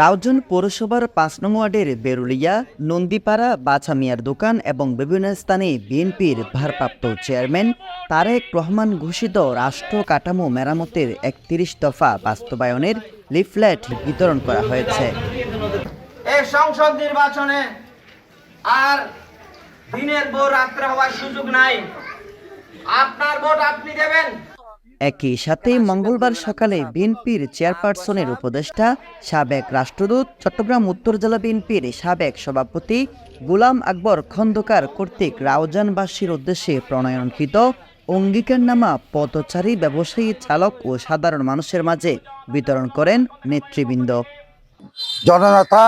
রাউজান পৌরসভার পাঁচ নং ওয়ার্ডের বেরুলিয়া, নন্দীপাড়া বাছামিয়ার দোকান এবং বিভিন্ন স্থানে বিএনপির ভারপ্রাপ্ত চেয়ারম্যান তারেক রহমান ঘোষিত রাষ্ট্র কাঠামো মেরামতের একত্রিশ দফা বাস্তবায়নের লিফলেট বিতরণ করা হয়েছে। সংসদ নির্বাচনে আর দিনের রাত্রে হওয়ার সুযোগ নাই। আপনার ভোট আপনি দেবেন? একই সাথে মঙ্গলবার সকালে বিএনপির চেয়ারপারসনের উপদেষ্টা, সাবেক রাষ্ট্রদূত, চট্টগ্রাম উত্তর জেলা বিএনপির সাবেক সভাপতি গুলাম আকবর খন্দকার কর্তৃক রাউজানবাসীর উদ্দেশ্যে প্রণয়নকৃত অঙ্গীকারনামা পথচারী ব্যবসায়ী, চালক ও সাধারণ মানুষের মাঝে বিতরণ করেন নেতৃবৃন্দ। জননেতা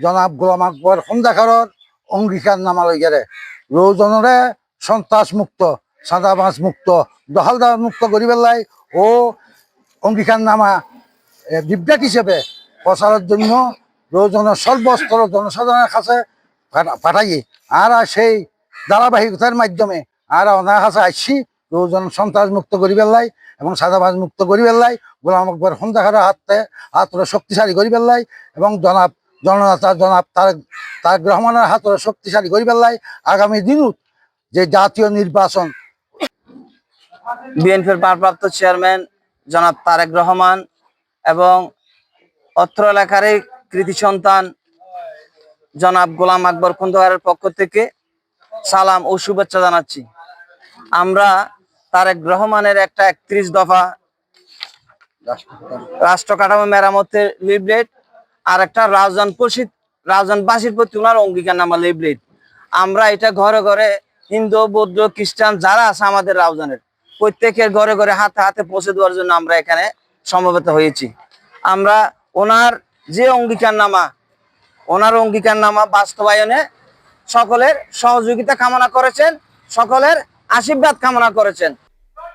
জনাব গোলাম আকবর খন্দাকারর অঙ্গীকার নামা লইয়ারে রৌজনরে সন্ত্রাস মুক্ত সাদাবাজ মুক্ত দহালদার মুক্ত করি পেলাই ও অঙ্গীকার নামা বিভ্রাট হিসেবে প্রচারের জন্য রৌজনের সর্বস্তর জনসাধারণের কাছে পাঠা- পাঠাই আর সেই ধারাবাহিকতার মাধ্যমে আর ওনার কাছে আসছি, রৌজন সন্ত্রাস মুক্ত করি পেলাই এবং সাদাবাজ মুক্ত করি পেলাই গোলাম আকবর খন্দাকারের হাতে হাতরে শক্তিশালী করি পেলাই এবং জনাব, জননেতা জনাব তারেক তার রহমানের হাতরে শক্তিশালী করি পেলাই আগামী দিনত যে জাতীয় নির্বাচন বিএনপির ভারপ্রাপ্ত চেয়ারম্যান জনাব তারেক রহমান এবং অত্র এলাকারই কৃতি সন্তান জনাব গোলাম আকবর খন্দকারের পক্ষ থেকে সালাম ও শুভেচ্ছা জানাচ্ছি। আমরা তারেক রহমানের একটা একত্রিশ দফা রাষ্ট্র কাঠামো মেরামতের লিফলেট আর একটা রাউজান প্রসিদ্ধ রাউজানবাসীর প্রতি ওনার অঙ্গীকার নামা লিবলেট আমরা এটা ঘরে ঘরে হিন্দু, বৌদ্ধ, খ্রিস্টান যারা আছে আমাদের রাউজানের প্রত্যেকের ঘরে ঘরে হাতে হাতে পৌঁছে দেওয়ার জন্য আমরা এখানে সমবেত হয়েছি। আমরা ওনার যে অঙ্গীকার নামা ওনার অঙ্গীকার নামা বাস্তবায়নে সকলের সহযোগিতা কামনা করেছেন, সকলের আশীর্বাদ কামনা করেছেন।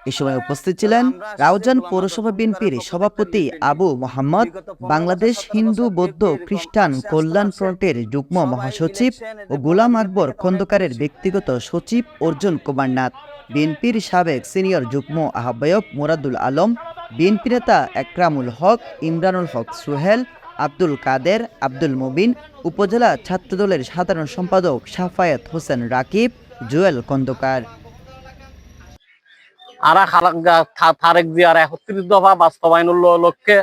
এ সময় উপস্থিত ছিলেন রাউজান পৌরসভা বিএনপির সভাপতি আবু মোহাম্মদ, বাংলাদেশ হিন্দু বৌদ্ধ খ্রিস্টান কল্যাণ ফ্রন্টের যুগ্ম মহাসচিব ও গোলাম আকবর খন্দকারের ব্যক্তিগত সচিব অর্জুন কুমার নাথ বিএনপির সাবেক সিনিয়র যুগ্ম আহ্বায়ক মুরাদুল আলম, বিএনপি নেতা একরামুল হক, ইমরানুল হক সুহেল, আব্দুল কাদের, আব্দুল মুবিন, উপজেলা ছাত্রদলের সাধারণ সম্পাদক সাফায়াত হোসেন রাকিব, জুয়েল খন্দকার। আরা থারেক দিয়ে আর লক্ষ্যে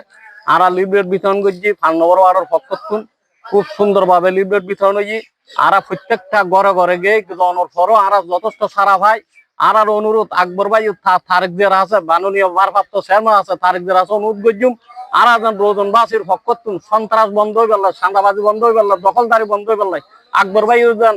আরা লিব্রেট বিতরণ করছি ফান্নবর ওয়ার্ডের পক্ষতুন খুব সুন্দরভাবে লিব্রেট বিতরণ হয়েছি। আরা প্রত্যেকটা ঘরে ঘরে গিয়ে জনর পরও আরা যথেষ্ট সারা ভাই। আর অনুরোধ আকবর ভাই থারেক দিয়ে আছে, মাননীয় ভারপ্রাপ্ত চেয়ারম্যান আছে তারেক দিয়ে আছে, অনুরোধ করছুম। আর যেন রোজনবাসীর পক্ষতুন সন্ত্রাস বন্ধ হয়ে গেল সান্দাবাজি বন্ধ হয়ে গেল, দখলদারি বন্ধ হয়ে গেল। আকবর ভাই যেন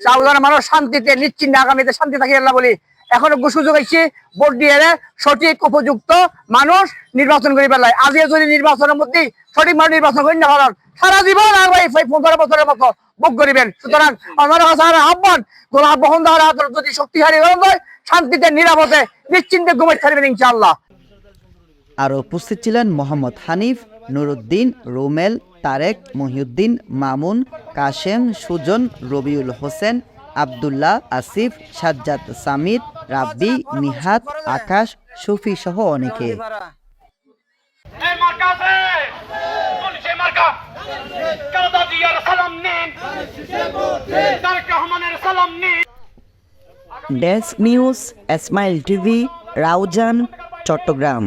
রাউজানের মানুষ শান্তিতে, নিশ্চিন্তে আগামীতে শান্তি থাকি আল্লাহ বলি। এখনও সুযোগ আইছি ভোট দিয়ে সঠিক, উপযুক্ত মানুষ নির্বাচন করে পেলায় আজকে যদি নির্বাচনের মধ্যে সঠিক মানুষ নির্বাচন করি না পারেন সারা জীবন আর ভাই পনেরো বছরের মতো ভোগ করিবেন। সুতরাং আমার কাছে আর আহ্বান, গোলাপ বহন দেওয়ার যদি শক্তিশালী হয় শান্তিতে, নিরাপদে, নিশ্চিন্তে ঘুমাই থাকবেন ইনশাআল্লাহ। আরও উপস্থিত ছিলেন মোহাম্মদ হানিফ, নুরুদ্দিন, রোমেল তারেক মহিউদ্দিন মামুন কাশেম সুজন রবিউল হোসেন আবদুল্লাহ আসিফ সাজ্জাদ সামিদ রাব্বি নিহাত আকাশ শফি সহ অনেকে। Desk news Esmail TV Raozan Chattogram.